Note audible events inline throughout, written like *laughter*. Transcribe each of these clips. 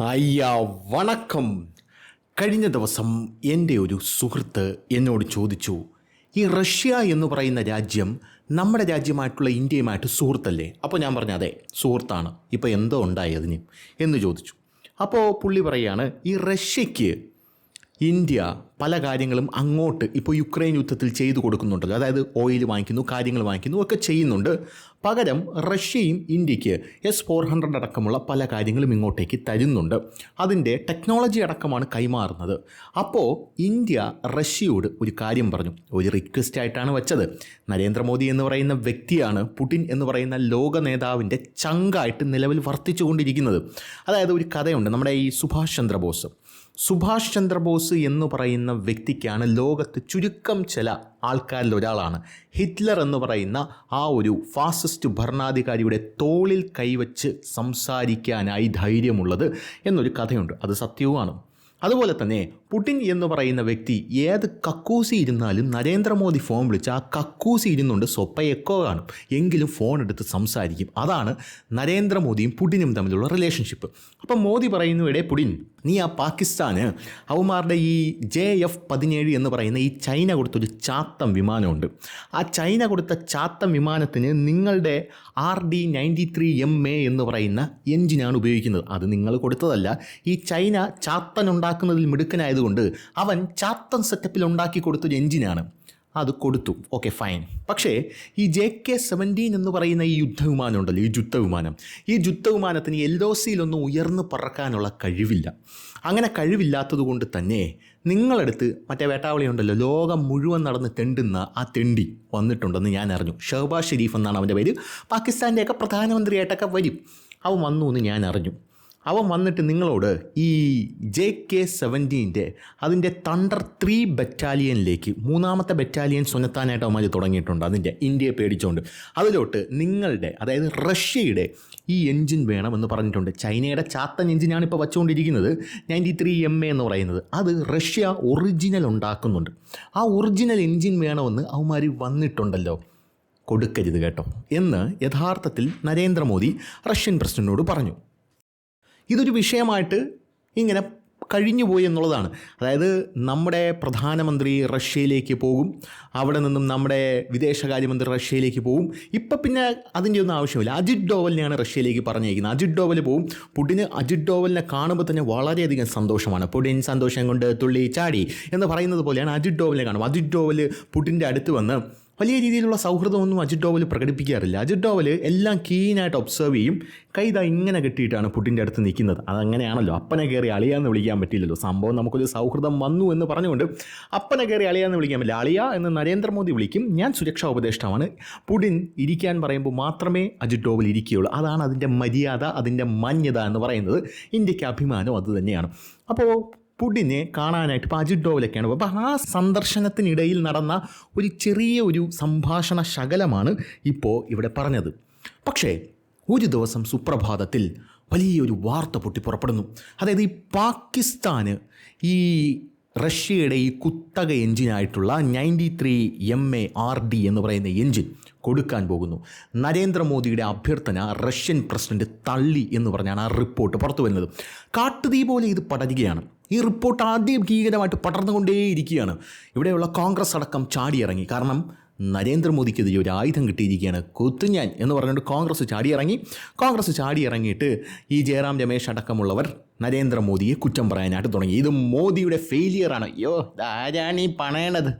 അയ്യാ വണക്കം. കഴിഞ്ഞ ദിവസം എന്റെ ഒരു സുഹൃത്ത് എന്നോട് ചോദിച്ചു ഈ റഷ്യ എന്ന് പറയുന്ന രാജ്യം നമ്മുടെ രാജ്യമായിട്ടുള്ള ഇന്ത്യയുമായിട്ട് സുഹൃത്തല്ലേ? അപ്പോൾ ഞാൻ പറഞ്ഞു അതെ സുഹൃത്താണ്. ഇപ്പോൾ എന്തോ ഉണ്ടായി അതിന്? എന്ന് ചോദിച്ചു. അപ്പോൾ പുള്ളി പറയാണ് ഈ റഷ്യയ്ക്ക് ഇന്ത്യ പല കാര്യങ്ങളും അങ്ങോട്ട് ഇപ്പോൾ യുക്രൈൻ യുദ്ധത്തിൽ ചെയ്തു കൊടുക്കുന്നുണ്ടല്ലോ. അതായത് ഓയിൽ വാങ്ങിക്കുന്നു കാര്യങ്ങൾ വാങ്ങിക്കുന്നു ഒക്കെ ചെയ്യുന്നുണ്ട്. പകരം റഷ്യയും ഇന്ത്യയ്ക്ക് എസ് ഫോർ ഹൺഡ്രഡ് അടക്കമുള്ള പല കാര്യങ്ങളും ഇങ്ങോട്ടേക്ക് തരുന്നുണ്ട്. അതിന്റെ ടെക്നോളജി അടക്കമാണ് കൈമാറുന്നത്. അപ്പോൾ ഇന്ത്യ റഷ്യയോട് ഒരു കാര്യം പറഞ്ഞു. ഒരു റിക്വസ്റ്റ് ആയിട്ടാണ് വെച്ചത്. നരേന്ദ്രമോദി എന്ന് പറയുന്ന വ്യക്തിയാണ് പുടിൻ എന്ന് പറയുന്ന ലോക നേതാവിന്റെ ചങ്കായിട്ട് നിലവിൽ വർത്തിച്ചുകൊണ്ടിരിക്കുന്നത്. അതായത് ഒരു കഥയുണ്ട്. നമ്മുടെ ഈ സുഭാഷ് ചന്ദ്രബോസ്. സുഭാഷ് ചന്ദ്രബോസ് എന്ന് പറയുന്ന വ്യക്തിക്കാണ് ലോകത്ത് ചുരുക്കം ചില ആൾക്കാരിൽ ഒരാളാണ്. ഹിറ്റ്ലർ എന്ന് പറയുന്ന ആ ഒരു ഫാസിസ്റ്റ് ഭരണാധികാരിയുടെ തോളിൽ കൈവച്ച് സംസാരിക്കാനായി ധൈര്യമുള്ളത് എന്നൊരു കഥയുണ്ട്. അത് സത്യവുമാണ്. അതുപോലെ തന്നെ പുടിൻ എന്ന് പറയുന്ന വ്യക്തി ഏത് കക്കൂസി ഇരുന്നാലും നരേന്ദ്രമോദി ഫോൺ വിളിച്ച് ആ കക്കൂസി ഇരുന്നുകൊണ്ട് സ്വപ്പയെക്കോ കാണും. എങ്കിലും ഫോൺ എടുത്ത് സംസാരിക്കും. അതാണ് നരേന്ദ്രമോദിയും പുടിനും തമ്മിലുള്ള റിലേഷൻഷിപ്പ് അപ്പം മോദി പറയുന്നു പുടിൻ നീ ആ പാകിസ്ഥാന് അവന്മാരുടെ ഈ ജെ എഫ് പതിനേഴ് എന്ന് പറയുന്ന ഈ ചൈന കൊടുത്തൊരു ചാത്തം വിമാനമുണ്ട്. ആ ചൈന കൊടുത്ത ചാത്തം വിമാനത്തിന് നിങ്ങളുടെ R D ninety three M A എന്ന് പറയുന്ന എഞ്ചിനാണ് ഉപയോഗിക്കുന്നത്. അത് നിങ്ങൾ കൊടുത്തതല്ല. ഈ ചൈന ചാത്തൻ ഉണ്ടാക്കുന്നതിൽ മിടുക്കനായതുകൊണ്ട് അവൻ ചാത്തൻ സെറ്റപ്പിൽ ഉണ്ടാക്കി കൊടുത്തൊരു എഞ്ചിനാണ്. അത് കൊടുത്തു. ഓക്കെ ഫൈൻ പക്ഷേ ഈ ജെ കെ സെവന്റീൻ എന്ന് പറയുന്ന ഈ യുദ്ധവിമാനം ഉണ്ടല്ലോ ഈ യുദ്ധവിമാനം. ഈ യുദ്ധവിമാനത്തിന് എൽ ഒ സിയിലൊന്നും ഉയർന്നു പറക്കാനുള്ള കഴിവില്ല. അങ്ങനെ കഴിവില്ലാത്തത് കൊണ്ട് തന്നെ നിങ്ങളടുത്ത് മറ്റേ വേട്ടാവളി ഉണ്ടല്ലോ ലോകം മുഴുവൻ നടന്ന് തെണ്ടുന്ന ആ തെണ്ടി വന്നിട്ടുണ്ടെന്ന് ഞാൻ അറിഞ്ഞു. ഷഹബാസ് ഷെരീഫ് എന്നാണ് അവന്റെ പേര്. പാകിസ്ഥാന്റെയൊക്കെ പ്രധാനമന്ത്രിയായിട്ടൊക്കെ വരും. അവൻ വന്നു എന്ന് ഞാൻ അറിഞ്ഞു. അവൻ വന്നിട്ട് നിങ്ങളോട് ഈ ജെ കെ സെവന്റീന്റെ അതിന്റെ തണ്ടർ ത്രീ ബറ്റാലിയനിലേക്ക് മൂന്നാമത്തെ ബറ്റാലിയൻ സുനത്താനായിട്ട് അവന്മാർ തുടങ്ങിയിട്ടുണ്ട്. അതിന്റെ ഇന്ത്യയെ പേടിച്ചുകൊണ്ട് അതിലോട്ട് നിങ്ങളുടെ അതായത് റഷ്യയുടെ ഈ എൻജിൻ വേണമെന്ന് പറഞ്ഞിട്ടുണ്ട്. ചൈനയുടെ ചാത്തൻ എൻജിനാണ് ഇപ്പോൾ വച്ചുകൊണ്ടിരിക്കുന്നത്. നയന്റി ത്രീ എം എ എന്ന് പറയുന്നത്. അത് റഷ്യ ഒറിജിനൽ ഉണ്ടാക്കുന്നുണ്ട്. ആ ഒറിജിനൽ എൻജിൻ വേണമെന്ന് അവന്മാർ വന്നിട്ടുണ്ടല്ലോ. കൊടുക്കരുത് കേട്ടോ എന്ന് യഥാർത്ഥത്തിൽ നരേന്ദ്രമോദി റഷ്യൻ പ്രസിഡന്റിനോട് പറഞ്ഞു. ഇതൊരു വിഷയമായിട്ട് ഇങ്ങനെ കഴിഞ്ഞുപോയി എന്നുള്ളതാണ്. അതായത് നമ്മുടെ പ്രധാനമന്ത്രി റഷ്യയിലേക്ക് പോകും അവിടെ നിന്നും നമ്മുടെ വിദേശകാര്യമന്ത്രി റഷ്യയിലേക്ക് പോകും. ഇപ്പം പിന്നെ അതിന്റെ ഒന്നും ആവശ്യമില്ല. അജിത് ഡോവലിനെയാണ് റഷ്യയിലേക്ക് പറഞ്ഞേക്കുന്നത് അജിത് ഡോവൽ പോവും പുടിന് അജിത് ഡോവലിനെ കാണുമ്പോൾ തന്നെ വളരെയധികം സന്തോഷമാണ്. പുടിൻ സന്തോഷം കൊണ്ട് തുള്ളി ചാടി എന്ന് പറയുന്നത് പോലെയാണ് അജിത് ഡോവലിനെ കാണും അജിത് ഡോവൽ പുടിന്റെ അടുത്ത് വന്ന് വലിയ രീതിയിലുള്ള സൗഹൃദമൊന്നും അജിത് ഡോവൽ പ്രകടിപ്പിക്കാറില്ല. അജിത് ഡോവൽ എല്ലാം കീനായിട്ട് ഒബ്സർവ് ചെയ്യും. കൈത ഇങ്ങനെ കെട്ടിയിട്ടാണ് പുട്ടിന്റെ അടുത്ത് നിൽക്കുന്നത്. അതങ്ങനെയാണല്ലോ. അപ്പനെ കയറി അളിയാന്ന് വിളിക്കാൻ പറ്റില്ലല്ലോ സംഭവം നമുക്കൊരു സൗഹൃദം വന്നു എന്ന് പറഞ്ഞുകൊണ്ട് അപ്പനെ കയറി അളിയാന്ന് വിളിക്കാൻ പറ്റില്ല. അളിയ എന്ന് നരേന്ദ്രമോദി വിളിക്കും. ഞാൻ സുരക്ഷാ ഉപദേഷ്ടാവാണ്. പുടിൻ ഇരിക്കാൻ പറയുമ്പോൾ മാത്രമേ അജിത് ഡോവൽ ഇരിക്കുകയുള്ളൂ. അതാണ് അതിന്റെ മര്യാദ അതിന്റെ മാന്യത എന്ന് പറയുന്നത്. ഇന്ത്യയ്ക്ക് അഭിമാനം അത് തന്നെയാണ്. അപ്പോൾ പുടിനെ കാണാനായിട്ട് ഇപ്പോൾ അജിത് ഡോവലൊക്കെയാണ്. അപ്പോൾ ആ സന്ദർശനത്തിനിടയിൽ നടന്ന ഒരു ചെറിയ ഒരു സംഭാഷണ ശകലമാണ് ഇപ്പോൾ ഇവിടെ പറഞ്ഞത്. പക്ഷേ ഒരു ദിവസം സുപ്രഭാതത്തിൽ വലിയൊരു വാർത്ത പൊട്ടി പുറപ്പെടുന്നു. അതായത് ഈ പാകിസ്ഥാന് ഈ റഷ്യയുടെ ഈ കുത്തക എഞ്ചിനായിട്ടുള്ള ninety three M A R D എന്ന് പറയുന്ന എഞ്ചിൻ കൊടുക്കാൻ പോകുന്നു. നരേന്ദ്രമോദിയുടെ അഭ്യർത്ഥന റഷ്യൻ പ്രസിഡന്റ് തള്ളി എന്ന് പറഞ്ഞാണ് ആ റിപ്പോർട്ട് പുറത്തു വരുന്നത്. കാട്ടുതീ പോലെ ഇത് പടരുകയാണ്. ഈ റിപ്പോർട്ട് ആദ്യം ഭീകരമായിട്ട് പടർന്നുകൊണ്ടേയിരിക്കുകയാണ്. ഇവിടെയുള്ള കോൺഗ്രസ് അടക്കം ചാടിയിറങ്ങി. കാരണം നരേന്ദ്രമോദിക്കെതിരെ ഒരു ആയുധം കിട്ടിയിരിക്കുകയാണ് കൊത്തുഞ്ഞാൻ എന്ന് പറഞ്ഞുകൊണ്ട് കോൺഗ്രസ് ചാടിയിറങ്ങി. കോൺഗ്രസ് ചാടിയിറങ്ങിയിട്ട് ഈ ജയറാം രമേശ് അടക്കമുള്ളവർ നരേന്ദ്രമോദിയെ കുറ്റം പറയാനായിട്ട് തുടങ്ങി. ഇത് മോദിയുടെ ഫെയിലിയറാണ് അയ്യോ ആരാണ് ഈ പണയണത്?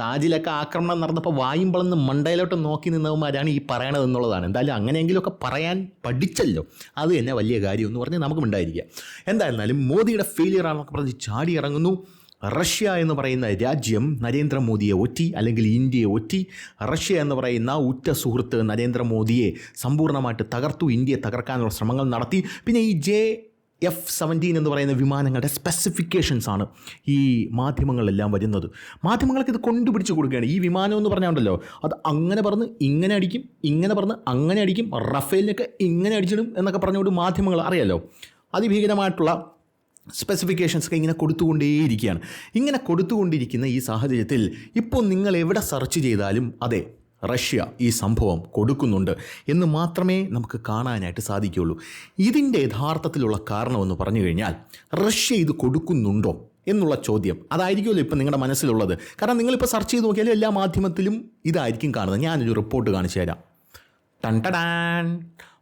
താജിലൊക്കെ ആക്രമണം നടന്നപ്പോൾ വായുമ്പളന്ന് മണ്ടയിലോട്ട് നോക്കി നിന്നവന്മാരാണ് ഈ പറയണത് എന്നുള്ളതാണ്. എന്തായാലും അങ്ങനെയെങ്കിലുമൊക്കെ പറയാൻ പഠിച്ചല്ലോ. അത് തന്നെ വലിയ കാര്യം എന്ന് പറഞ്ഞ് നമുക്ക് ഉണ്ടായിരിക്കുക എന്തായിരുന്നാലും മോദിയുടെ ഫെയിലിയർ ആണെന്നൊക്കെ പറഞ്ഞ് ചാടി ഇറങ്ങുന്നു. റഷ്യ എന്ന് പറയുന്ന രാജ്യം നരേന്ദ്രമോദിയെ ഒറ്റി അല്ലെങ്കിൽ ഇന്ത്യയെ ഒറ്റി. റഷ്യ എന്ന് പറയുന്ന ഉറ്റ സുഹൃത്ത് നരേന്ദ്രമോദിയെ സമ്പൂർണമായിട്ട് തകർത്തു. ഇന്ത്യയെ തകർക്കാനുള്ള ശ്രമങ്ങൾ നടത്തി. പിന്നെ ഈ ജെ എഫ് സെവന്റീൻ എന്ന് പറയുന്ന വിമാനങ്ങളുടെ സ്പെസിഫിക്കേഷൻസ് ആണ് ഈ മാധ്യമങ്ങളിലെല്ലാം വരുന്നത്. മാധ്യമങ്ങൾക്ക് ഇത് കൊണ്ടുപിടിച്ച് കൊടുക്കുകയാണ്. ഈ വിമാനം എന്ന് പറഞ്ഞുണ്ടല്ലോ അത് അങ്ങനെ പറഞ്ഞ് ഇങ്ങനെ അടിക്കും ഇങ്ങനെ പറഞ്ഞ് അങ്ങനെ അടിക്കും റഫേലിനൊക്കെ ഇങ്ങനെ അടിച്ചിടും എന്നൊക്കെ പറഞ്ഞുകൊണ്ട് മാധ്യമങ്ങൾ അറിയാലോ? അതിഭീകരമായിട്ടുള്ള സ്പെസിഫിക്കേഷൻസൊക്കെ ഇങ്ങനെ കൊടുത്തുകൊണ്ടേയിരിക്കുകയാണ്. ഇങ്ങനെ കൊടുത്തുകൊണ്ടിരിക്കുന്ന ഈ സാഹചര്യത്തിൽ ഇപ്പോൾ നിങ്ങൾ എവിടെ സെർച്ച് ചെയ്താലും അതെ റഷ്യ ഈ സംഭവം കൊടുക്കുന്നുണ്ട് എന്ന് മാത്രമേ നമുക്ക് കാണാനായിട്ട് സാധിക്കുകയുള്ളൂ. ഇതിന്റെ യഥാർത്ഥത്തിലുള്ള കാരണമെന്ന് പറഞ്ഞു കഴിഞ്ഞാൽ റഷ്യ ഇത് കൊടുക്കുന്നുണ്ടോ എന്നുള്ള ചോദ്യം അതായിരിക്കുമല്ലോ ഇപ്പം നിങ്ങളുടെ മനസ്സിലുള്ളത്. കാരണം നിങ്ങളിപ്പോൾ സെർച്ച് ചെയ്ത് നോക്കിയാലും എല്ലാ മാധ്യമത്തിലും ഇതായിരിക്കും കാണുന്നത്. ഞാനൊരു റിപ്പോർട്ട് കാണിച്ചു തരാം. ടൺ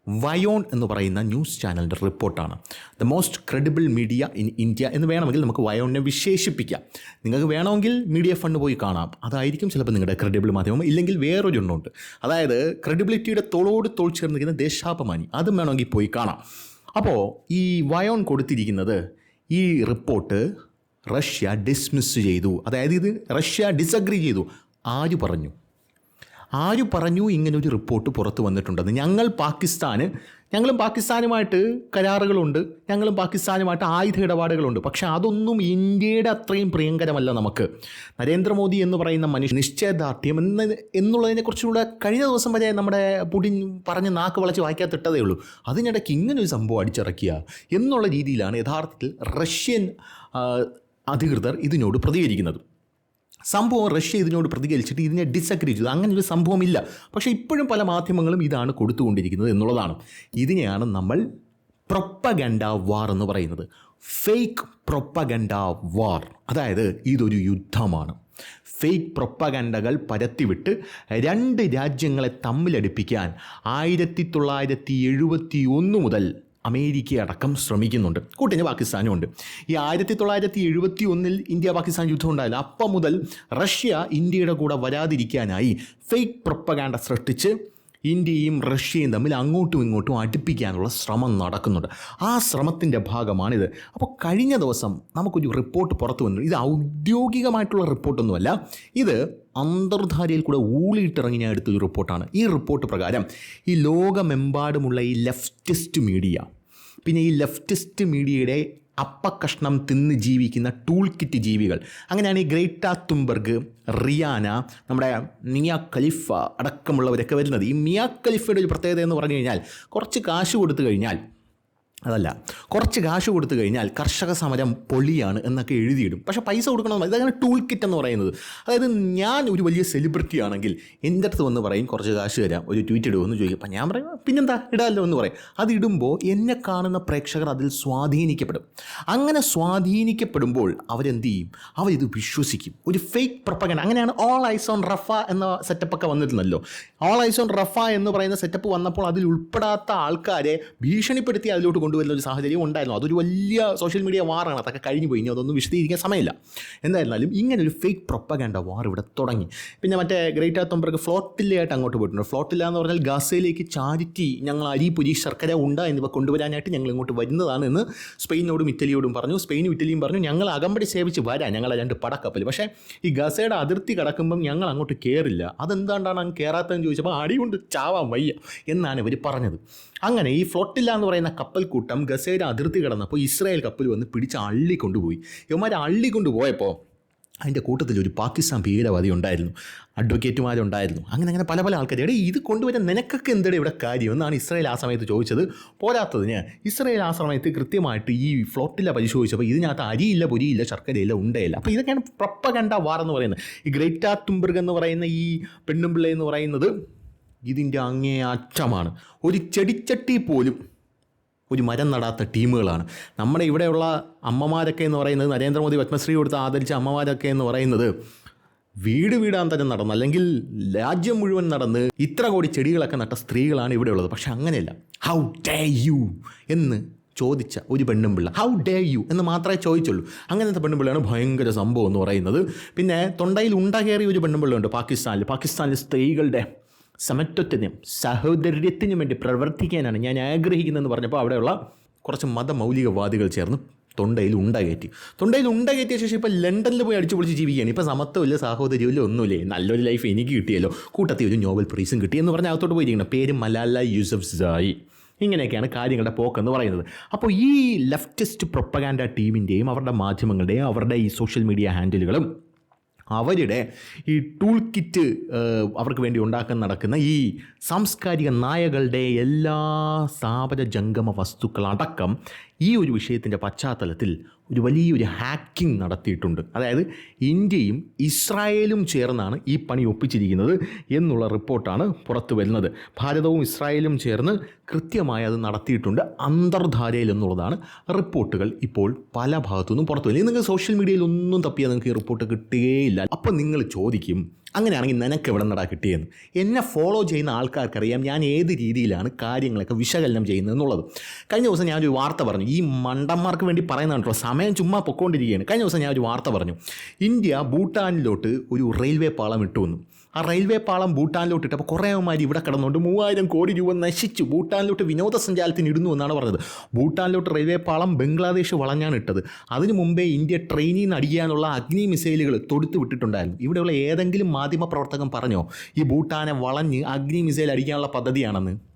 വയോൺ എന്ന് പറയുന്ന ന്യൂസ് ചാനലിന്റെ റിപ്പോർട്ടാണ്. The most credible media in India എന്ന് വേണമെങ്കിൽ നമുക്ക് വയോണിനെ വിശേഷിപ്പിക്കാം. നിങ്ങൾക്ക് വേണമെങ്കിൽ മീഡിയ ഫണ്ട് പോയി കാണാം. അതായിരിക്കും ചിലപ്പോൾ നിങ്ങളുടെ ക്രെഡിബിൾ മാധ്യമം ഇല്ലെങ്കിൽ വേറൊരു എണ്ണമുണ്ട്. അതായത് ക്രെഡിബിലിറ്റിയുടെ തോളോട് തോൾ ചേർന്നിരിക്കുന്ന ദേശാപമാനി അതും വേണമെങ്കിൽ പോയി കാണാം. അപ്പോൾ ഈ വയോൺ കൊടുത്തിരിക്കുന്നത് ഈ റിപ്പോർട്ട് റഷ്യ ഡിസ്മിസ് ചെയ്തു. അതായത് ഇത് റഷ്യ ഡിസഗ്രി ചെയ്തു. ആര് പറഞ്ഞു? ആര് പറഞ്ഞു ഇങ്ങനെ ഒരു റിപ്പോർട്ട് പുറത്ത് വന്നിട്ടുണ്ടെന്ന്? ഞങ്ങൾ പാകിസ്ഥാന് ഞങ്ങളും പാകിസ്ഥാനുമായിട്ട് കരാറുകളുണ്ട് ഞങ്ങളും പാകിസ്ഥാനുമായിട്ട് ആയുധ ഇടപാടുകളുണ്ട്. പക്ഷേ അതൊന്നും ഇന്ത്യയുടെ അത്രയും പ്രിയങ്കരമല്ല നമുക്ക്. നരേന്ദ്രമോദി എന്ന് പറയുന്ന മനുഷ്യ നിശ്ചയദാർഢ്യം എന്ന് എന്നുള്ളതിനെക്കുറിച്ചുകൂടെ കഴിഞ്ഞ ദിവസം വരെ നമ്മുടെ പുടിൻ പറഞ്ഞ് നാക്ക് വളച്ച് വായിക്കാത്തിട്ടതേ ഉള്ളൂ. അതിനിടയ്ക്ക് ഇങ്ങനെ ഒരു സംഭവം അടിച്ചിറക്കുക എന്നുള്ള രീതിയിലാണ് യഥാർത്ഥത്തിൽ റഷ്യൻ അധികൃതർ ഇതിനോട് പ്രതികരിക്കുന്നത്. സംഭവം റഷ്യ ഇതിനോട് പ്രതികരിച്ചിട്ട് ഇതിനെ ഡിസഗ്രി ചെയ്തു. അങ്ങനെ ഒരു സംഭവമില്ല. പക്ഷേ ഇപ്പോഴും പല മാധ്യമങ്ങളും ഇതാണ് കൊടുത്തുകൊണ്ടിരിക്കുന്നത് എന്നുള്ളതാണ്. ഇതിനെയാണ് നമ്മൾ പ്രൊപ്പഗണ്ട വാർ എന്ന് പറയുന്നത്. ഫേക്ക് പ്രൊപ്പഗണ്ട വാർ അതായത് ഇതൊരു യുദ്ധമാണ്. ഫേക്ക് പ്രൊപ്പഗണ്ടകൾ പരത്തിവിട്ട് രണ്ട് രാജ്യങ്ങളെ തമ്മിലടുപ്പിക്കാൻ ആയിരത്തി തൊള്ളായിരത്തി എഴുപത്തി ഒന്ന് മുതൽ അമേരിക്ക അടക്കം ശ്രമിക്കുന്നുണ്ട്. കൂട്ടിന് പാകിസ്ഥാനും ഉണ്ട് ഈ ആയിരത്തി തൊള്ളായിരത്തി എഴുപത്തി ഒന്നിൽ ഇന്ത്യ പാകിസ്ഥാൻ യുദ്ധം ഉണ്ടായില്ല അപ്പം മുതൽ റഷ്യ ഇന്ത്യയുടെ കൂടെ വരാതിരിക്കാനായി ഫേക്ക് പ്രൊപ്പഗാൻഡ സൃഷ്ടിച്ച് ഇന്ത്യയും റഷ്യയും തമ്മിൽ അങ്ങോട്ടും ഇങ്ങോട്ടും അടുപ്പിക്കാനുള്ള ശ്രമം നടക്കുന്നുണ്ട്. ആ ശ്രമത്തിന്റെ ഭാഗമാണിത്. അപ്പോൾ കഴിഞ്ഞ ദിവസം നമുക്കൊരു റിപ്പോർട്ട് പുറത്തു വന്നു. ഇത് ഔദ്യോഗികമായിട്ടുള്ള റിപ്പോർട്ടൊന്നുമല്ല. ഇത് അന്തർധാരയിൽ കൂടെ ഊളിയിട്ടിറങ്ങി ഞാൻ റിപ്പോർട്ടാണ്. ഈ റിപ്പോർട്ട് പ്രകാരം ഈ ലോകമെമ്പാടുമുള്ള ഈ ലെഫ്റ്റിസ്റ്റ് മീഡിയ പിന്നെ ഈ ലെഫ്റ്റിസ്റ്റ് മീഡിയയുടെ അപ്പക്കഷ്ണം തിന്ന് ജീവിക്കുന്ന ടൂൾ കിറ്റ് ജീവികൾ അങ്ങനെയാണ് ഈ ഗ്രേറ്റ തുംബർഗ് റിയാന നമ്മുടെ മിയ ഖലീഫ അടക്കമുള്ളവരൊക്കെ വരുന്നത്. ഈ മിയ ഖലീഫയുടെ ഒരു പ്രത്യേകത എന്ന് പറഞ്ഞു കഴിഞ്ഞാൽ കുറച്ച് കാശ് കൊടുത്തു കഴിഞ്ഞാൽ അതല്ല കുറച്ച് കാശ് കൊടുത്തു കഴിഞ്ഞാൽ കർഷക സമരം പൊളിയാണ് എന്നൊക്കെ എഴുതിയിടും. പക്ഷേ പൈസ കൊടുക്കണമെന്ന് ഇതങ്ങനെ ടൂൾ കിറ്റ് എന്ന് പറയുന്നത്. അതായത് ഞാൻ ഒരു വലിയ സെലിബ്രിറ്റി ആണെങ്കിൽ എന്റെ അടുത്ത് വന്ന് പറയും കുറച്ച് കാശ് തരാം ഒരു ട്വീറ്റ് ഇടുമെന്ന് ചോദിക്കും. അപ്പം ഞാൻ പറയും പിന്നെന്താ? ഇടാമല്ലോ എന്ന് പറയും. അത് ഇടുമ്പോൾ എന്നെ കാണുന്ന പ്രേക്ഷകർ അതിൽ സ്വാധീനിക്കപ്പെടും. അങ്ങനെ സ്വാധീനിക്കപ്പെടുമ്പോൾ അവരെന്ത് ചെയ്യും? അവരിത് വിശ്വസിക്കും. ഒരു ഫേക്ക് പ്രപ്പകൻ അങ്ങനെയാണ് ഓൾ ഐസ് ഓൺ റഫ എന്ന സെറ്റപ്പൊക്കെ വന്നിരുന്നല്ലോ. ഓൾ ഐസ് ഓൺ റഫ എന്ന് പറയുന്ന സെറ്റപ്പ് വന്നപ്പോൾ അതിൽ ഉൾപ്പെടാത്ത ആൾക്കാരെ ഭീഷണിപ്പെടുത്തി അതിലോട്ട് കൊണ്ടുവരുന്ന ഒരു സാഹചര്യം ഉണ്ടായിരുന്നു. അതൊരു വലിയ സോഷ്യൽ മീഡിയ വാറാണ് അതൊക്കെ കഴിഞ്ഞു പോയി. ഇനി അതൊന്നും വിശദീകരിക്കാൻ സമയമില്ല. എന്തായിരുന്നാലും ഇങ്ങനെ ഒരു ഫേക്ക് പ്രൊപ്പഗാൻഡ വാർ ഇവിടെ തുടങ്ങി. പിന്നെ മറ്റേ ഗ്രേറ്റ് ആത്തോംബർഗ് ഫ്ലോട്ടില്ലായിട്ട് അങ്ങോട്ട് പോയിട്ടുണ്ട്. ഫ്ലോട്ടില്ല എന്ന് പറഞ്ഞാൽ ഗസയിലേക്ക് ചാരിറ്റി ഞങ്ങൾ അരി പുരി ശർക്കര ഉണ്ട എന്നിവ കൊണ്ടുവരാനായിട്ട് ഞങ്ങൾ ഇങ്ങോട്ട് വരുന്നതാണ് എന്ന് സ്പെയിനോടും ഇറ്റലിയോടും പറഞ്ഞു. സ്പെയിനും ഇറ്റലിയും പറഞ്ഞു ഞങ്ങൾ അകമ്പടി സേവിച്ച് വരാം. ഞങ്ങളെ രണ്ട് പടക്കപ്പൽ പക്ഷേ ഈ ഗസയുടെ അതിർത്തി കടക്കുമ്പം ഞങ്ങൾ അങ്ങോട്ട് കയറില്ല അതെന്താണ്ടാണ് അങ്ങ് കയറാത്തതെന്ന് ചോദിച്ചപ്പോൾ അടി കൊണ്ട് ചാവാൻ വയ്യ. എന്നാണ് ഇവർ പറഞ്ഞത്. അങ്ങനെ ഈ ഫ്ലോട്ടില്ല എന്ന് പറയുന്ന കപ്പൽ കൂട്ടം ഗസയുടെ അതിർത്തി കടന്നപ്പോൾ ഇസ്രായേൽ കപ്പൽ വന്ന് പിടിച്ച് അള്ളിക്കൊണ്ടുപോയി. ഇവന്മാർ അള്ളിക്കൊണ്ടുപോയപ്പോൾ അതിന്റെ കൂട്ടത്തിൽ ഒരു പാകിസ്ഥാൻ ഭീകരവാദി ഉണ്ടായിരുന്നു. അഡ്വക്കേറ്റുമാരുണ്ടായിരുന്നു അങ്ങനെ അങ്ങനെ പല പല ആൾക്കാർ എടേ ഇത് കൊണ്ടുവരാൻ നിനക്കൊക്കെ എന്താണ് ഇവിടെ കാര്യം? എന്നാണ് ഇസ്രായേൽ ആ സമയത്ത് ചോദിച്ചത്. പോരാത്തതിന് ഇസ്രായേൽ ആ സമയത്ത് കൃത്യമായിട്ട് ഈ ഫ്ലോട്ടില പരിശോധിച്ചപ്പോൾ ഇതിനകത്ത് അരിയില്ല പൊരിയില്ല ശർക്കരയില്ല ഉണ്ടയില്ല. അപ്പോൾ ഇതൊക്കെയാണ് പ്രപ്പകണ്ട വാർ എന്ന് പറയുന്നത്. ഈ ഗ്രേറ്റാ തുംബർഗ് എന്ന് പറയുന്ന ഈ പെണ്ണുമ്പിള്ള എന്ന് പറയുന്നത് ഇതിന്റെ അങ്ങേ അച്ഛമാണ് ഒരു ചെടിച്ചട്ടി പോലും ഒരു മരം നടാത്ത ടീമുകളാണ്. നമ്മുടെ ഇവിടെയുള്ള അമ്മമാരൊക്കെ എന്ന് പറയുന്നത് നരേന്ദ്രമോദി പത്മശ്രീ കൊടുത്ത് ആദരിച്ച അമ്മമാരൊക്കെ എന്ന് പറയുന്നത് വീട് വീടാന്തരം നടന്ന്. അല്ലെങ്കിൽ രാജ്യം മുഴുവൻ നടന്ന് ഇത്ര കോടി ചെടികളൊക്കെ നട്ട സ്ത്രീകളാണ് ഇവിടെയുള്ളത് പക്ഷെ അങ്ങനെയല്ല. ഹൗ ഡേ യു എന്ന് ചോദിച്ച ഒരു പെണ്ണും പിള്ള ഹൗ ഡേ യു എന്ന് മാത്രമേ ചോദിച്ചുള്ളൂ. അങ്ങനത്തെ പെണ്ണുമ്പിള്ളയാണ് ഭയങ്കര സംഭവം എന്ന് പറയുന്നത്. പിന്നെ തൊണ്ടയിൽ ഉണ്ട ഒരു ഒരു പെണ്ണുമ്പിള്ളുണ്ട് പാകിസ്ഥാനിൽ. പാകിസ്ഥാനിലെ സ്ത്രീകളുടെ സമത്വത്തിനും സഹോദര്യത്തിനും വേണ്ടി പ്രവർത്തിക്കാനാണ് ഞാൻ ആഗ്രഹിക്കുന്നതെന്ന് പറഞ്ഞപ്പോൾ അവിടെയുള്ള കുറച്ച് മതമൗലികവാദികൾ ചേർന്ന് തൊണ്ടയിൽ ഉണ്ടകയറ്റി തൊണ്ടയിൽ ഉണ്ടകയറ്റിയ ശേഷം ഇപ്പോൾ ലണ്ടനിൽ പോയി അടിച്ചു പൊളിച്ച് ജീവിക്കുകയാണ്. ഇപ്പോൾ സമത്വമില്ല സാഹോദര്യമില്ല ഒന്നുമില്ലേ. നല്ലൊരു ലൈഫ് എനിക്ക് കിട്ടിയല്ലോ. കൂട്ടത്തിൽ ഒരു നോബൽ പ്രൈസും കിട്ടി എന്ന് പറഞ്ഞ് അകത്തോട്ട് പോയിരിക്കണം പേര് മലാല യൂസഫ് സായി. ഇങ്ങനെയൊക്കെയാണ് കാര്യങ്ങളുടെ പോക്കെന്ന് പറയുന്നത്. അപ്പോൾ ഈ ലെഫ്റ്റിസ്റ്റ് പ്രൊപ്പഗാൻഡ ടീമിന്റെയും അവരുടെ മാധ്യമങ്ങളുടെയും അവരുടെ ഈ സോഷ്യൽ മീഡിയ ഹാൻഡിലുകളും അവരുടെ ഈ ടൂൾ കിറ്റ് അവർക്ക് വേണ്ടി ഉണ്ടാക്കാൻ നടക്കുന്ന ഈ സാംസ്കാരിക നായകളുടെ എല്ലാ സ്ഥാപന ജംഗമ വസ്തുക്കളടക്കം ഈ ഒരു വിഷയത്തിന്റെ പശ്ചാത്തലത്തിൽ ഒരു വലിയൊരു ഹാക്കിംഗ് നടത്തിയിട്ടുണ്ട്. അതായത് ഇന്ത്യയും ഇസ്രായേലും ചേർന്നാണ് ഈ പണി ഒപ്പിച്ചിരിക്കുന്നത് എന്നുള്ള റിപ്പോർട്ടാണ് പുറത്തു വരുന്നത്. ഭാരതവും ഇസ്രായേലും ചേർന്ന് കൃത്യമായി അത് നടത്തിയിട്ടുണ്ട് അന്തർധാരയിൽ എന്നുള്ളതാണ് റിപ്പോർട്ടുകൾ ഇപ്പോൾ പല ഭാഗത്തുനിന്നും പുറത്തു വരുന്നത്. നിങ്ങൾക്ക് സോഷ്യൽ മീഡിയയിൽ ഒന്നും തപ്പിയാൽ നിങ്ങൾക്ക് ഈ റിപ്പോർട്ട് കിട്ടുകയില്ല. അപ്പം നിങ്ങൾ ചോദിക്കും അങ്ങനെയാണെങ്കിൽ നിനക്ക് എവിടെ നടാ കിട്ടിയെന്ന്? എന്നെ ഫോളോ ചെയ്യുന്ന ആൾക്കാർക്കറിയാം ഞാൻ ഏത് രീതിയിലാണ് കാര്യങ്ങളൊക്കെ വിശകലനം ചെയ്യുന്നത് എന്നുള്ളത് കഴിഞ്ഞ ദിവസം ഞാനൊരു വാർത്ത പറഞ്ഞു. ഈ മണ്ടന്മാർക്ക് വേണ്ടി പറയുന്നതാണ് കേട്ടോ സമയം ചുമ്മാ പൊക്കോണ്ടിരിക്കുകയാണ്. കഴിഞ്ഞ ദിവസം ഞാൻ ഒരു വാർത്ത പറഞ്ഞു. ഇന്ത്യ ഭൂട്ടാനിലോട്ട് ഒരു റെയിൽവേ പാളം ഇട്ടുവന്നു. ആ റെയിൽവേ പാളം ഭൂട്ടാനിലോട്ട് ഇട്ടപ്പോൾ കുറേ അവന്മാർ ഇവിടെ കിടന്നുകൊണ്ട് മൂവായിരം കോടി രൂപ നശിച്ചു. ഭൂട്ടാനിലോട്ട് വിനോദസഞ്ചാരത്തിന് ഇടുന്നു എന്നാണ് പറഞ്ഞത്. ഭൂട്ടാനിലോട്ട് റെയിൽവേ പാളം ബംഗ്ലാദേശ് വളഞ്ഞാണ് ഇട്ടത്. അതിനു മുമ്പേ ഇന്ത്യ ട്രെയിനിൽ നിന്ന് അടിക്കാനുള്ള അഗ്നി മിസൈലുകൾ തൊടുത്തു വിട്ടിട്ടുണ്ടായിരുന്നു. ഇവിടെയുള്ള ഏതെങ്കിലും മാധ്യമ പ്രവർത്തകൻ പറഞ്ഞോ ഈ ഭൂട്ടാനെ വളഞ്ഞ് അഗ്നി മിസൈൽ അടിക്കാനുള്ള പദ്ധതിയാണെന്ന്?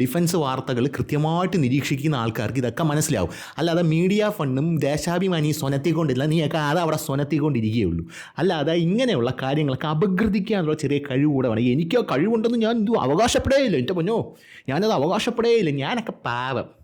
ഡിഫൻസ് വാർത്തകൾ കൃത്യമായിട്ട് നിരീക്ഷിക്കുന്ന ആൾക്കാർക്ക് ഇതൊക്കെ മനസ്സിലാവും. അല്ലാതെ മീഡിയ ഫണ്ടും ദേശാഭിമാനി സ്വനത്തിക്കൊണ്ടില്ല നീയൊക്കെ അത് അവിടെ സ്വനത്തിക്കൊണ്ടിരിക്കുകയുള്ളൂ. അല്ലാതെ ഇങ്ങനെയുള്ള കാര്യങ്ങളൊക്കെ അപകൃതിക്കാനുള്ള ചെറിയ കഴിവ് കൂടെ വേണം. എനിക്കോ കഴിവുണ്ടെന്ന് ഞാൻ ഇത് അവകാശപ്പെടേയില്ല എന്റെ പൊന്നോ. ഞാനത് അവകാശപ്പെടേയില്ല. ഞാനൊക്കെ പാവം.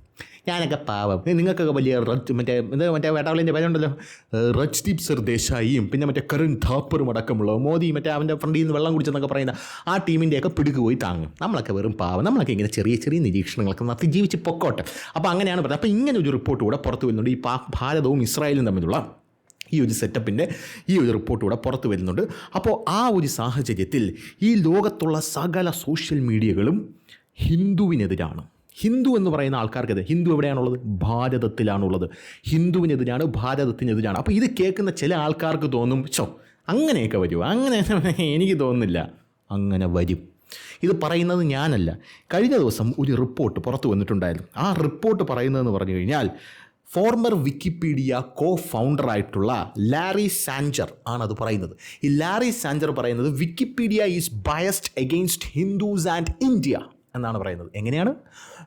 ഞാനൊക്കെ പാവം. നിങ്ങൾക്കൊക്കെ വലിയ റച്ച് മറ്റേ ഇത് മറ്റേ വേട്ടാവളിന്റെ പേരുണ്ടല്ലോ? റജ്ദീപ് റജ് ദീപ് സർ ദേശായിയും പിന്നെ മറ്റേ കരുൺ ധാപ്പറും അടക്കമുള്ള മോദി മറ്റേ അവന്റെ ഫ്രണ്ടിൽ നിന്ന് വെള്ളം കുടിച്ചെന്നൊക്കെ പറയുന്ന ആ ടീമിന്റെയൊക്കെ പിടുക്ക് പോയി താങ്ങും. നമ്മളൊക്കെ വെറും പാവം. നമ്മളൊക്കെ ഇങ്ങനെ ചെറിയ ചെറിയ നിരീക്ഷണങ്ങളൊക്കെ നടത്തി ജീവിച്ച് പൊക്കോട്ടെ. അപ്പോൾ അങ്ങനെയാണ് പറയുന്നത് അപ്പോൾ ഇങ്ങനെ ഒരു റിപ്പോർട്ട് കൂടെ പുറത്തു വരുന്നുണ്ട്. ഈ ഭാരതവും ഇസ്രായേലും തമ്മിലുള്ള ഈ ഒരു സെറ്റപ്പിന്റെ ഈ ഒരു റിപ്പോർട്ട് കൂടെ പുറത്തു വരുന്നുണ്ട്. അപ്പോൾ ആ ഒരു സാഹചര്യത്തിൽ ഈ ലോകത്തുള്ള സകല സോഷ്യൽ മീഡിയകളും ഹിന്ദുവിനെതിരാണ്. ഹിന്ദു എന്ന് പറയുന്ന ആൾക്കാർക്കത് ഹിന്ദു എവിടെയാണുള്ളത്? ഭാരതത്തിലാണുള്ളത്. ഹിന്ദുവിനെതിരാണ് ഭാരതത്തിനെതിരാണ്. അപ്പോൾ ഇത് കേൾക്കുന്ന ചില ആൾക്കാർക്ക് തോന്നും ചോ അങ്ങനെയൊക്കെ വരുമോ അങ്ങനെ *laughs* എനിക്ക് തോന്നുന്നില്ല. അങ്ങനെ വരും. ഇത് പറയുന്നത് ഞാനല്ല. കഴിഞ്ഞ ദിവസം ഒരു റിപ്പോർട്ട് പുറത്തു വന്നിട്ടുണ്ടായിരുന്നു. ആ റിപ്പോർട്ട് പറയുന്നതെന്ന് പറഞ്ഞു കഴിഞ്ഞാൽ ഫോർമർ വിക്കിപീഡിയ കോ ഫൗണ്ടറായിട്ടുള്ള ലാരി സാഞ്ചർ ആണ് അത് പറയുന്നത്. ഈ ലാരി സാഞ്ചർ പറയുന്നത് Wikipedia is biased against Hindus and India. എന്നാണ് പറയുന്നത്. എങ്ങനെയാണ്?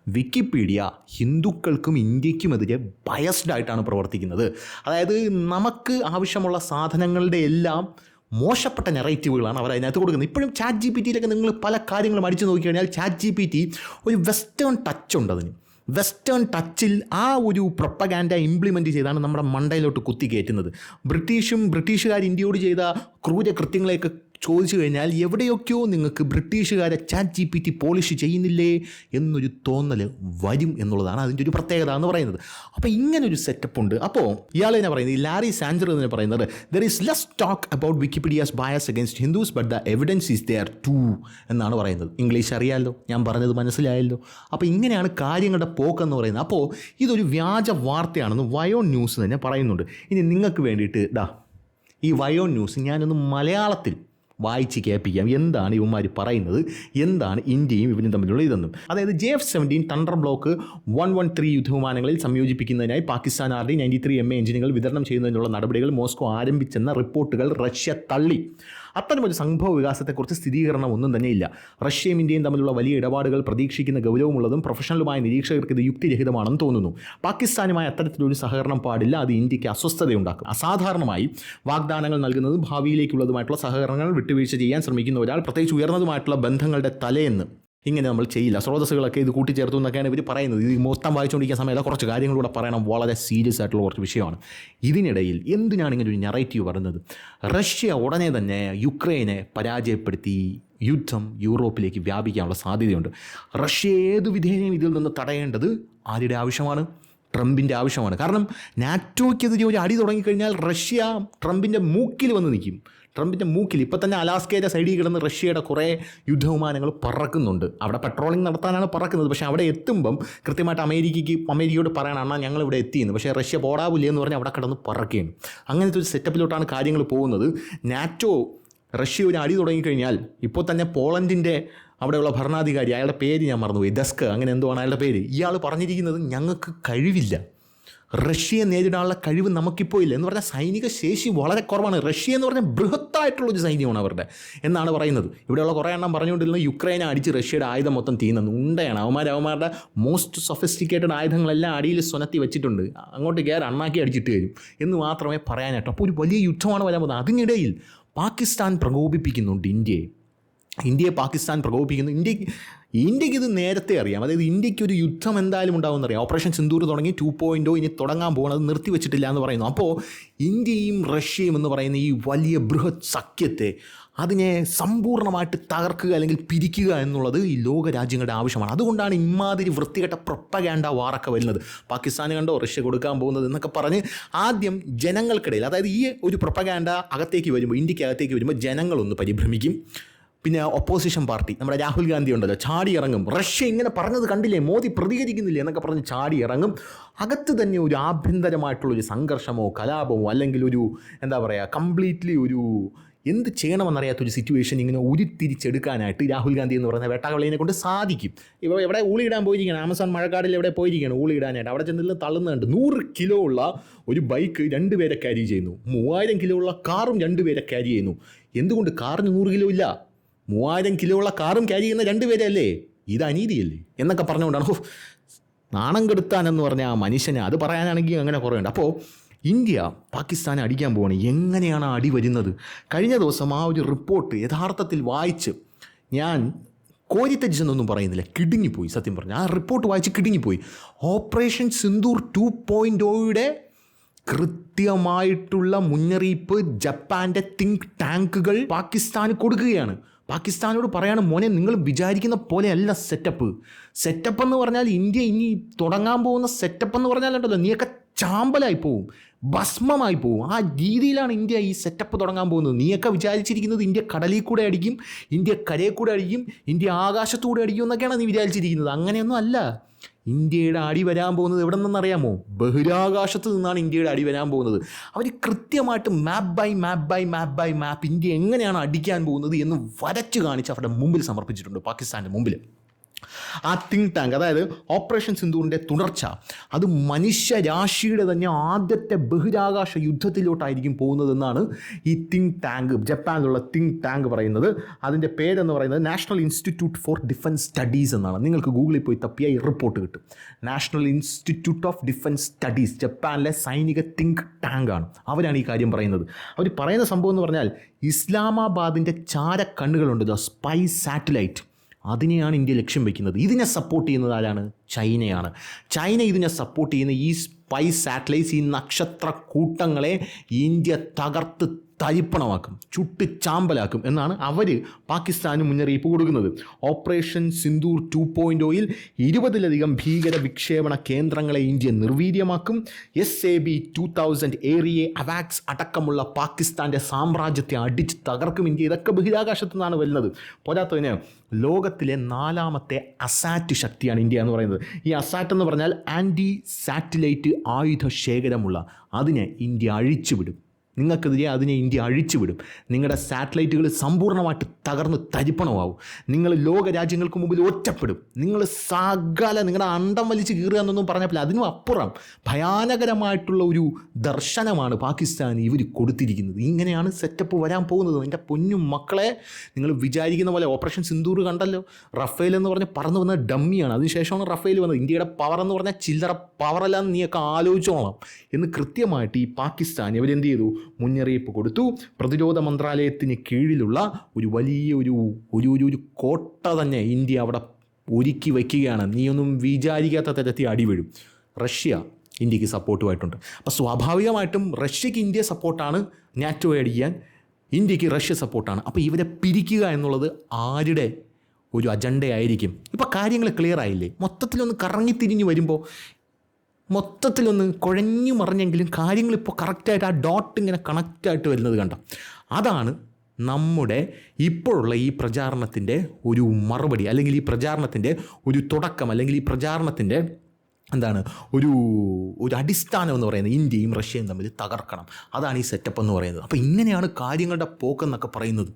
വിക്കിപീഡിയ ഹിന്ദുക്കൾക്കും ഇന്ത്യക്കുമെതിരെ ബയസ്ഡ് ആയിട്ടാണ് പ്രവർത്തിക്കുന്നത്. അതായത് നമുക്ക് ആവശ്യമുള്ള സാധനങ്ങളുടെ എല്ലാം മോശപ്പെട്ട നെറേറ്റീവുകളാണ് അവർ അതിനകത്ത് കൊടുക്കുന്നത്. ഇപ്പോഴും ചാറ്റ് ജി പി ടിയിലൊക്കെ നിങ്ങൾ പല കാര്യങ്ങളും അടിച്ചു നോക്കിക്കഴിഞ്ഞാൽ ചാറ്റ് ജി പി ടി ഒരു വെസ്റ്റേൺ ടച്ച് ഉണ്ട് അതിന്. വെസ്റ്റേൺ ടച്ചിൽ ആ ഒരു പ്രൊപ്പഗാൻഡ ഇംപ്ലിമെന്റ് ചെയ്താണ് നമ്മുടെ മണ്ടയിലോട്ട് കുത്തി കയറ്റുന്നത് ബ്രിട്ടീഷും ബ്രിട്ടീഷുകാർ ഇന്ത്യയോട് ചെയ്ത ക്രൂരകൃത്യങ്ങളെയൊക്കെ ചോദിച്ചു കഴിഞ്ഞാൽ എവിടെയൊക്കെയോ നിങ്ങൾക്ക് ബ്രിട്ടീഷുകാരെ chat G P T polish ചെയ്യുന്നില്ലേ എന്നൊരു തോന്നൽ വരും എന്നുള്ളതാണ് അതിന്റെ ഒരു പ്രത്യേകത എന്ന് പറയുന്നത്. അപ്പോൾ ഇങ്ങനൊരു സെറ്റപ്പ് ഉണ്ട്. അപ്പോൾ ഇയാൾ തന്നെ പറയുന്നത് ഈ ലാരി സാഞ്ചർ എന്ന് പറയുന്നത് there is less talk about Wikipedia's bias against Hindus but the evidence is there too എന്നാണ് പറയുന്നത്. ഇംഗ്ലീഷ് അറിയാമല്ലോ ഞാൻ പറഞ്ഞത് മനസ്സിലായല്ലോ. അപ്പോൾ ഇങ്ങനെയാണ് കാര്യങ്ങളുടെ പോക്കെന്ന് പറയുന്നത്. അപ്പോൾ ഇതൊരു വ്യാജ വാർത്തയാണെന്ന് വയോൺ ന്യൂസ് തന്നെ പറയുന്നുണ്ട്. ഇനി നിങ്ങൾക്ക് വേണ്ടിയിട്ട് ദാ ഈ വയോൺ ന്യൂസ് ഞാനൊന്ന് മലയാളത്തിൽ വായിച്ച് കേൾപ്പിക്കാം. എന്താണ് ഇവന്മാർ പറയുന്നത്? എന്താണ് ഇന്ത്യയും ഇവനും തമ്മിലുള്ള ഇതെന്നും. അതായത് J F seventeen Thunder Block one one three യുദ്ധവിമാനങ്ങളിൽ സംയോജിപ്പിക്കുന്നതിനായി Pakistan R D ninety three M A എഞ്ചിനുകൾ വിതരണം ചെയ്യുന്നതിനുള്ള നടപടികൾ മോസ്കോ ആരംഭിച്ചെന്ന റിപ്പോർട്ടുകൾ റഷ്യ തള്ളി. അത്തരമൊരു സംഭവ വികാസത്തെക്കുറിച്ച് സ്ഥിരീകരണം ഒന്നും തന്നെ ഇല്ല. റഷ്യയും ഇന്ത്യയും തമ്മിലുള്ള വലിയ ഇടപാടുകൾ പ്രതീക്ഷിക്കുന്ന ഗൗരവമുള്ളതും പ്രൊഫഷണലുമായ നിരീക്ഷകർക്ക് ഇത് യുക്തിരഹിതമാണെന്ന് തോന്നുന്നു. പാകിസ്ഥാനുമായി അത്തരത്തിലൊരു സഹകരണം പാടില്ല അത് ഇന്ത്യയ്ക്ക് അസ്വസ്ഥതയുണ്ടാക്കും. അസാധാരണമായി വാഗ്ദാനങ്ങൾ നൽകുന്നതും ഭാവിയിലേക്കുള്ളതുമായിട്ടുള്ള സഹകരണങ്ങൾ വിട്ടുവീഴ്ച ചെയ്യാൻ ശ്രമിക്കുന്ന ഒരാൾ പ്രത്യേകിച്ച് ഉയർന്നതുമായിട്ടുള്ള ബന്ധങ്ങളുടെ തലേന്ന് ഇങ്ങനെ നമ്മൾ ചെയ്യില്ല. സ്രോതസ്സുകളൊക്കെ ഇത് കൂട്ടിച്ചേർത്തു എന്നൊക്കെയാണ് ഇവർ പറയുന്നത്. ഇത് മൊത്തം വായിച്ചുകൊണ്ടിരിക്കുന്ന സമയത്ത് കുറച്ച് കാര്യങ്ങളൂടെ പറയണം വളരെ സീരിയസ് ആയിട്ടുള്ള കുറച്ച് വിഷയമാണ്. ഇതിനിടയിൽ എന്തിനാണ് ഇങ്ങനെ ഒരു നെറേറ്റീവ് പറയുന്നത്? റഷ്യ ഉടനെ തന്നെ യുക്രൈനെ പരാജയപ്പെടുത്തി യുദ്ധം യൂറോപ്പിലേക്ക് വ്യാപിക്കാനുള്ള സാധ്യതയുണ്ട്. റഷ്യ ഏത് വിധേനയും ഇതിൽ നിന്ന് തടയേണ്ടത് ആരുടെ ആവശ്യമാണ്? ട്രംപിന്റെ ആവശ്യമാണ്. കാരണം നാറ്റോയ്ക്കെതിരെ ഒരു അടി തുടങ്ങിക്കഴിഞ്ഞാൽ റഷ്യ ട്രംപിന്റെ മൂക്കിൽ വന്ന് നിൽക്കും. ട്രംപിന്റെ മൂക്കിൽ ഇപ്പോൾ തന്നെ അലാസ്കയുടെ സൈഡിൽ കിടന്ന് റഷ്യയുടെ കുറേ യുദ്ധവിമാനങ്ങൾ പറക്കുന്നുണ്ട്. അവിടെ പെട്രോളിംഗ് നടത്താനാണ് പറക്കുന്നത്. പക്ഷേ അവിടെ എത്തുമ്പം കൃത്യമായിട്ട് അമേരിക്കയ്ക്ക് അമേരിക്കയോട് പറയണം അണ്ണാ ഞങ്ങൾ ഇവിടെ എത്തിയെന്ന്. പക്ഷേ റഷ്യ പോടാവില്ല എന്ന് പറഞ്ഞ് അവിടെ കിടന്ന് പറക്കുകയാണ്. അങ്ങനത്തെ ഒരു സെറ്റപ്പിലോട്ടാണ് കാര്യങ്ങൾ പോകുന്നത്. നാറ്റോ റഷ്യ ഒരു അടി തുടങ്ങിക്കഴിഞ്ഞാൽ ഇപ്പോൾ തന്നെ പോളണ്ടിന്റെ അവിടെയുള്ള ഭരണാധികാരി അയാളുടെ പേര് ഞാൻ മറന്നുപോയി ഡെസ്ക് അങ്ങനെ എന്തോ ആണ് അയാളുടെ പേര്. ഇയാൾ പറഞ്ഞിരിക്കുന്നത് ഞങ്ങൾക്ക് കഴിവില്ല. റഷ്യയെ നേരിടാനുള്ള കഴിവ് നമുക്കിപ്പോൾ ഇല്ല എന്ന് പറഞ്ഞാൽ സൈനിക ശേഷി വളരെ കുറവാണ്. റഷ്യ എന്ന് പറഞ്ഞാൽ ബൃഹത്തായിട്ടുള്ള ഒരു സൈന്യമാണ് അവരുടെ. എന്നാണ് പറയുന്നത്. ഇവിടെയുള്ള കുറേ എണ്ണം പറഞ്ഞുകൊണ്ടിരുന്നത് യുക്രൈനെ അടിച്ച് റഷ്യയുടെ ആയുധം മൊത്തം തീരുന്നത് ഉണ്ടയാണ്. അവന്മാർ അവന്മാരുടെ മോസ്റ്റ് സൊഫിസ്റ്റിക്കേറ്റഡ് ആയുധങ്ങളെല്ലാം അടിയിൽ സ്വനത്തി വെച്ചിട്ടുണ്ട്. അങ്ങോട്ട് കയറി അണ്ണാക്കി അടിച്ചിട്ട് വരും. എന്ന് മാത്രമേ പറയാനായിട്ട് അപ്പോൾ ഒരു വലിയ യുദ്ധമാണ് വരാൻ പോകുന്നത്. അതിനിടയിൽ പാകിസ്ഥാൻ പ്രകോപിപ്പിക്കുന്നുണ്ട് ഇന്ത്യയെ. ഇന്ത്യയെ പാകിസ്ഥാൻ പ്രകോപിപ്പിക്കുന്നു. ഇന്ത്യയ്ക്ക് ഇന്ത്യയ്ക്ക് ഇത് നേരത്തെ അറിയാം. അതായത് ഇന്ത്യയ്ക്ക് ഒരു യുദ്ധം എന്തായാലും ഉണ്ടാവുമെന്ന് അറിയാം. ഓപ്പറേഷൻ സിന്ദൂർ തുടങ്ങി ടു പോയിന്റോ ഇനി തുടങ്ങാൻ പോകണം അത് നിർത്തിവെച്ചിട്ടില്ല എന്ന് പറയുന്നു. അപ്പോൾ ഇന്ത്യയും റഷ്യയും എന്ന് പറയുന്ന ഈ വലിയ ബൃഹത് സഖ്യത്തെ അതിനെ സമ്പൂർണമായിട്ട് തകർക്കുക അല്ലെങ്കിൽ പിരിക്കുക എന്നുള്ളത് ഈ ലോക രാജ്യങ്ങളുടെ ആവശ്യമാണ്. അതുകൊണ്ടാണ് ഇമാതിരി വൃത്തികെട്ട പ്രൊപ്പഗാൻഡ വാറൊക്കെ വരുന്നത്. പാകിസ്ഥാന് കണ്ടോ? റഷ്യ കൊടുക്കാൻ പോകുന്നത് എന്നൊക്കെ പറഞ്ഞ് ആദ്യം ജനങ്ങൾക്കിടയിൽ അതായത് ഈ ഒരു പ്രൊപ്പഗാൻഡ അകത്തേക്ക് വരുമ്പോൾ ഇന്ത്യയ്ക്ക് അകത്തേക്ക് വരുമ്പോൾ ജനങ്ങളൊന്ന് പരിഭ്രമിക്കും. പിന്നെ ഒപ്പോസിഷൻ പാർട്ടി നമ്മുടെ രാഹുൽ ഗാന്ധി ഉണ്ടല്ലോ ചാടി ഇറങ്ങും. റഷ്യ ഇങ്ങനെ പറഞ്ഞത് കണ്ടില്ലേ? മോദി പ്രതികരിക്കുന്നില്ല എന്നൊക്കെ പറഞ്ഞ് ചാടി ഇറങ്ങും. അകത്ത് തന്നെ ഒരു ആഭ്യന്തരമായിട്ടുള്ളൊരു സംഘർഷമോ കലാപമോ അല്ലെങ്കിൽ ഒരു എന്താ പറയുക കംപ്ലീറ്റ്ലി ഒരു എന്ത് ചെയ്യണമെന്നറിയാത്തൊരു സിറ്റുവേഷൻ ഇങ്ങനെ ഉരുത്തിരിച്ചെടുക്കാനായിട്ട് രാഹുൽ ഗാന്ധി എന്ന് പറയുന്ന വേട്ടാവളിയെ കൊണ്ട് സാധിക്കും. ഇപ്പോൾ എവിടെ ഊളിയിടാൻ പോയിരിക്കുകയാണ് ആമസോൺ മഴക്കാടിൽ എവിടെ പോയിരിക്കുകയാണ് ഊളിയിടാനായിട്ട്. അവിടെ ചെന്നില്ല തള്ളുന്നുണ്ട്. നൂറ് കിലോ ഉള്ള ഒരു ബൈക്ക് രണ്ട് രണ്ടുപേരെ ക്യാരി ചെയ്യുന്നു. മൂവായിരം കിലോ ഉള്ള കാറും രണ്ട് രണ്ടുപേരെ ക്യാരി ചെയ്യുന്നു. എന്തുകൊണ്ട് കാറിന് നൂറ് കിലോ ഇല്ല? മൂവായിരം കിലോ ഉള്ള കാറും ക്യാരി ചെയ്യുന്ന രണ്ടുപേരെ അല്ലേ? ഇത് അനീതിയല്ലേ? എന്നൊക്കെ പറഞ്ഞുകൊണ്ടാണ്. ഹോ നാണം കെടുത്താൻ എന്ന് പറഞ്ഞ ആ മനുഷ്യനെ അത് പറയാനാണെങ്കിൽ അങ്ങനെ കുറവുണ്ട് അപ്പോൾ ഇന്ത്യ പാകിസ്ഥാനെ അടിക്കാൻ പോവാണ്. എങ്ങനെയാണ് അടി വരുന്നത്? കഴിഞ്ഞ ദിവസം ആ ഒരു റിപ്പോർട്ട് യഥാർത്ഥത്തിൽ വായിച്ച് ഞാൻ കോരിത്തജിച്ചെന്നൊന്നും പറയുന്നില്ല. കിടുങ്ങിപ്പോയി സത്യം പറഞ്ഞു. ആ റിപ്പോർട്ട് വായിച്ച് കിടുങ്ങിപ്പോയി. ഓപ്പറേഷൻ സിന്ദൂർ ടു പോയിന്റ് ഒയുടെ കൃത്യമായിട്ടുള്ള മുന്നറിയിപ്പ് ജപ്പാന്റെ തിങ്ക് ടാങ്കുകൾ പാകിസ്ഥാന് കൊടുക്കുകയാണ്. പാകിസ്ഥാനോട് പറയാണ് മോനെ നിങ്ങൾ വിചാരിക്കുന്ന പോലെയല്ല സെറ്റപ്പ് സെറ്റപ്പ് എന്ന് പറഞ്ഞാൽ ഇന്ത്യ ഇനി തുടങ്ങാൻ പോകുന്ന സെറ്റപ്പ് എന്ന് പറഞ്ഞാൽ ഉണ്ടല്ലോ നീയൊക്കെ ചാമ്പലായി പോവും ഭസ്മമായി പോവും. ആ രീതിയിലാണ് ഇന്ത്യ ഈ സെറ്റപ്പ് തുടങ്ങാൻ പോകുന്നത്. നീയൊക്കെ വിചാരിച്ചിരിക്കുന്നത് ഇന്ത്യ കടലിൽ കൂടെ അടിക്കും ഇന്ത്യ കരയിൽ കൂടെ അടിക്കും ഇന്ത്യ ആകാശത്തൂടെ അടിക്കും എന്നൊക്കെയാണ് നീ വിചാരിച്ചിരിക്കുന്നത്. അങ്ങനെയൊന്നും അല്ല. ഇന്ത്യയുടെ അടി വരാൻ പോകുന്നത് എവിടെ നിന്നറിയാമോ ബഹിരാകാശത്ത് നിന്നാണ് ഇന്ത്യയുടെ അടി വരാൻ പോകുന്നത്. അവർ കൃത്യമായിട്ട് map by map by map by map India എങ്ങനെയാണ് അടിക്കാൻ പോകുന്നത് എന്ന് വരച്ച് കാണിച്ച് അവരുടെ മുമ്പിൽ സമർപ്പിച്ചിട്ടുണ്ട് പാകിസ്ഥാന്റെ മുമ്പിൽ ആ തിങ്ക് ടാങ്ക് അതായത് ഓപ്പറേഷൻ സിന്ധുവിന്റെ തുടർച്ച അത് മനുഷ്യരാശിയുടെ തന്നെ ആദ്യത്തെ ബഹിരാകാശ യുദ്ധത്തിലോട്ടായിരിക്കും പോകുന്നതെന്നാണ് ഈ തിങ്ക് ടാങ്ക് ജപ്പാനിലുള്ള തിങ്ക് ടാങ്ക് പറയുന്നത്. അതിന്റെ പേരെന്ന് പറയുന്നത് National Institute for Defence Studies എന്നാണ്. നിങ്ങൾക്ക് ഗൂഗിളിൽ പോയി തപ്പിയ ഈ റിപ്പോർട്ട് കിട്ടും. National Institute of Defence Studies ജപ്പാനിലെ സൈനിക തിങ്ക് ടാങ്കാണ് അവരാണ് ഈ കാര്യം പറയുന്നത്. അവർ പറയുന്ന സംഭവം എന്ന് പറഞ്ഞാൽ ഇസ്ലാമാബാദിന്റെ ചാരക്കണ്ണുകളുണ്ടല്ലോ സ്പൈ സാറ്റലൈറ്റ് അതിനെയാണ് ഇന്ത്യ ലക്ഷ്യം വയ്ക്കുന്നത് ഇതിനെ സപ്പോർട്ട് ചെയ്യുന്നത് ആരാണ്? ചൈനയാണ്. ചൈന ഇതിനെ സപ്പോർട്ട് ചെയ്യുന്ന ഈ സ്പൈ സാറ്റലൈറ്റ്സ് ഈ നക്ഷത്ര കൂട്ടങ്ങളെ ഇന്ത്യ തകർത്ത് തരിപ്പണമാക്കും ചുട്ട് ചാമ്പലാക്കും എന്നാണ് അവർ പാകിസ്ഥാന് മുന്നറിയിപ്പ് കൊടുക്കുന്നത്. ഓപ്പറേഷൻ സിന്ദൂർ ടു പോയിന്റ് ഒയിൽ ഇരുപതിലധികം ഭീകര വിക്ഷേപണ കേന്ദ്രങ്ങളെ India നിർവീര്യമാക്കും. S A B two thousand Erieye AVAX അടക്കമുള്ള പാകിസ്ഥാന്റെ സാമ്രാജ്യത്തെ അടിച്ച് തകർക്കും ഇന്ത്യ. ഇതൊക്കെ ബഹിരാകാശത്തു നിന്നാണ് വരുന്നത്. പോരാത്തതിന് ലോകത്തിലെ നാലാമത്തെ അസാറ്റ് ശക്തിയാണ് ഇന്ത്യ എന്ന് പറയുന്നത്. ഈ അസാറ്റ് എന്ന് പറഞ്ഞാൽ ആന്റി സാറ്റലൈറ്റ് ആയുധ ശേഖരമുള്ള അതിനെ ഇന്ത്യ അഴിച്ചുവിടും. നിങ്ങൾക്കെതിരെ അതിനെ ഇന്ത്യ അഴിച്ചുവിടും. നിങ്ങളുടെ സാറ്റലൈറ്റുകൾ സമ്പൂർണമായിട്ട് തകർന്ന് തരിപ്പണമാവും. നിങ്ങൾ ലോക രാജ്യങ്ങൾക്ക് മുമ്പിൽ ഒറ്റപ്പെടും. നിങ്ങൾ സകല നിങ്ങളുടെ അണ്ടം വലിച്ച് കീറുക എന്നൊന്നും പറഞ്ഞപ്പോൾ അതിനും അപ്പുറം ഭയാനകരമായിട്ടുള്ള ഒരു ദർശനമാണ് പാകിസ്ഥാൻ ഇവർ കൊടുത്തിരിക്കുന്നത്. ഇങ്ങനെയാണ് സെറ്റപ്പ് വരാൻ പോകുന്നത്. എന്റെ പൊന്നും മക്കളെ നിങ്ങൾ വിചാരിക്കുന്ന പോലെ ഓപ്പറേഷൻ സിന്ദൂർ കണ്ടല്ലോ? റഫേൽ എന്ന് പറഞ്ഞ് പറന്നു വന്ന ഡമ്മിയാണ്. അതിനുശേഷമാണ് റഫേൽ വന്നത്. ഇന്ത്യയുടെ പവർ എന്ന് പറഞ്ഞാൽ ചില്ലറ പവറല്ല നീയൊക്കെ ആലോചിച്ചോളാം. എന്ന് കൃത്യമായിട്ട് ഈ പാകിസ്ഥാൻ ഇവരെന്ത് ചെയ്തു? മുന്നറിയിപ്പ് കൊടുത്തു. പ്രതിരോധ മന്ത്രാലയത്തിന് കീഴിലുള്ള ഒരു വലിയ ഒരു ഒരു ഒരു കോട്ട തന്നെ ഇന്ത്യ അവിടെ ഒരുക്കി വയ്ക്കുകയാണ്. നീയൊന്നും വിചാരിക്കാത്ത തരത്തിൽ അടിവീഴും റഷ്യ ഇന്ത്യയ്ക്ക് സപ്പോർട്ടുമായിട്ടുണ്ട്. അപ്പോൾ സ്വാഭാവികമായിട്ടും റഷ്യക്ക് ഇന്ത്യ സപ്പോർട്ടാണ് നാറ്റോ അടിക്കാൻ ഇന്ത്യയ്ക്ക് റഷ്യ സപ്പോർട്ടാണ്. അപ്പോൾ ഇവരെ പിരിക്കുക എന്നുള്ളത് ആരുടെ ഒരു അജണ്ടയായിരിക്കും? ഇപ്പോൾ കാര്യങ്ങൾ ക്ലിയർ ആയില്ലേ? മൊത്തത്തിലൊന്ന് കറങ്ങിത്തിരിഞ്ഞ് വരുമ്പോൾ മൊത്തത്തിലൊന്ന് കുഴഞ്ഞു മറിഞ്ഞെങ്കിലും കാര്യങ്ങളിപ്പോൾ കറക്റ്റായിട്ട് ആ ഡോട്ട് ഇങ്ങനെ കണക്റ്റായിട്ട് വരുന്നത് കണ്ട? അതാണ് നമ്മുടെ ഇപ്പോഴുള്ള ഈ പ്രചാരണത്തിന്റെ ഒരു മറുപടി അല്ലെങ്കിൽ ഈ പ്രചാരണത്തിന്റെ ഒരു തുടക്കം അല്ലെങ്കിൽ ഈ പ്രചാരണത്തിന്റെ എന്താണ് ഒരു ഒരു അടിസ്ഥാനം എന്ന് പറയുന്നത് ഇന്ത്യയും റഷ്യയും തമ്മിൽ തകർക്കണം. അതാണ് ഈ സെറ്റപ്പ് എന്ന് പറയുന്നത്. അപ്പോൾ ഇങ്ങനെയാണ് കാര്യങ്ങളുടെ പോക്കെന്നൊക്കെ പറയുന്നത്.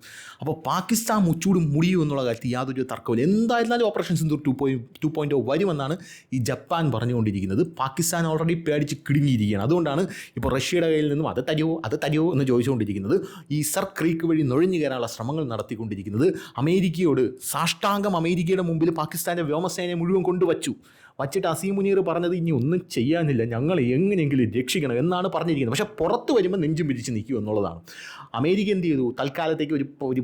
അപ്പോൾ പാകിസ്ഥാൻ മുച്ചൂട് മുടിയും എന്നുള്ള കാര്യത്തിൽ യാതൊരു തർക്കമില്ല എന്തായിരുന്നാലും operation Sindhu two point two point വരുമെന്നാണ് ഈ ജപ്പാൻ പറഞ്ഞുകൊണ്ടിരിക്കുന്നത്. പാകിസ്ഥാൻ ഓൾറെഡി പേടിച്ച് കിടുങ്ങിയിരിക്കുകയാണ്. അതുകൊണ്ടാണ് ഇപ്പോൾ റഷ്യയുടെ കയ്യിൽ നിന്നും അത് തരുമോ അത് തരുമോ എന്ന് ചോദിച്ചുകൊണ്ടിരിക്കുന്നത്. ഈ സർ ക്രീക്ക് വഴി നുഴഞ്ഞു കയറാനുള്ള ശ്രമങ്ങൾ നടത്തിക്കൊണ്ടിരിക്കുന്നത്. അമേരിക്കയോട് സാഷ്ടാംഗം അമേരിക്കയുടെ മുമ്പിൽ പാകിസ്ഥാന്റെ വ്യോമസേനയെ മുഴുവൻ കൊണ്ടുവച്ചു. വച്ചിട്ട് അസീം മുനീർ പറഞ്ഞത് ഇനി ഒന്നും ചെയ്യാനില്ല. ഞങ്ങൾ എങ്ങനെയെങ്കിലും രക്ഷിക്കണം എന്നാണ് പറഞ്ഞിരിക്കുന്നത്. പക്ഷേ പുറത്ത് വരുമ്പോൾ നെഞ്ചും പിരിച്ച് നിൽക്കും എന്നുള്ളതാണ്. അമേരിക്ക എന്ത് ചെയ്തു? തൽക്കാലത്തേക്ക് ഒരു ഒരു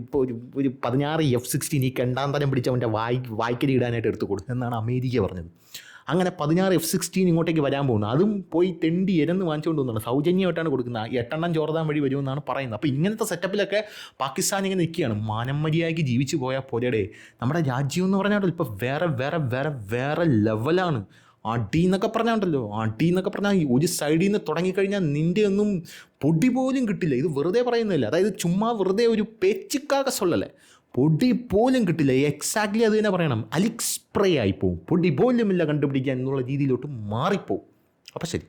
ഒരു പതിനാറ് എഫ് സിക്സ്റ്റീൻ ഈ കണ്ടാന്തരം തരം പിടിച്ചവന്റെ വായി വായ്ക്കരി ഇടാനായിട്ട് എടുത്തു കൊടുത്തു എന്നാണ് അമേരിക്ക പറഞ്ഞത്. അങ്ങനെ പതിനാറ് എഫ് സിക്സ്റ്റീൻ ഇങ്ങോട്ടേക്ക് വരാൻ പോകുന്നു. അതും പോയി തെണ്ടി എരന്ന് വാങ്ങിച്ചുകൊണ്ട് വന്നുണ്ട് സൗജന്യമായിട്ടാണ് കൊടുക്കുന്നത്. എട്ടെണ്ണം ചോർദാൻ വഴി വരുമെന്നാണ് പറയുന്നത്. അപ്പോൾ ഇങ്ങനത്തെ സെറ്റപ്പിലൊക്കെ പാകിസ്ഥാൻ ഇങ്ങനെ നിൽക്കുകയാണ്. മാനം മര്യാദയ്ക്ക് ജീവിച്ചു പോയാൽ പോലെടേ നമ്മുടെ രാജ്യം എന്ന് പറഞ്ഞാൽ ഇപ്പോൾ വേറെ വേറെ വേറെ വേറെ ലെവലാണ് അടി എന്നൊക്കെ പറഞ്ഞാണ്ടല്ലോ. അടി എന്നൊക്കെ പറഞ്ഞാൽ ഒരു സൈഡിൽ നിന്ന് തുടങ്ങിക്കഴിഞ്ഞാൽ നിന്റെ ഒന്നും പൊടി പോലും കിട്ടില്ല. ഇത് വെറുതെ പറയുന്നില്ല അതായത് ചുമ്മാ വെറുതെ ഒരു പേച്ചിക്കാക സൊല്ലല്ലേ പൊടി പോലും കിട്ടില്ല. എക്സാക്ട്ലി അത് തന്നെ പറയണം. അലിക്സ്പ്രേ ആയിപ്പോവും പൊടി പോലും ഇല്ല കണ്ടുപിടിക്കാൻ എന്നുള്ള രീതിയിലോട്ട് മാറിപ്പോവും. അപ്പോൾ ശരി.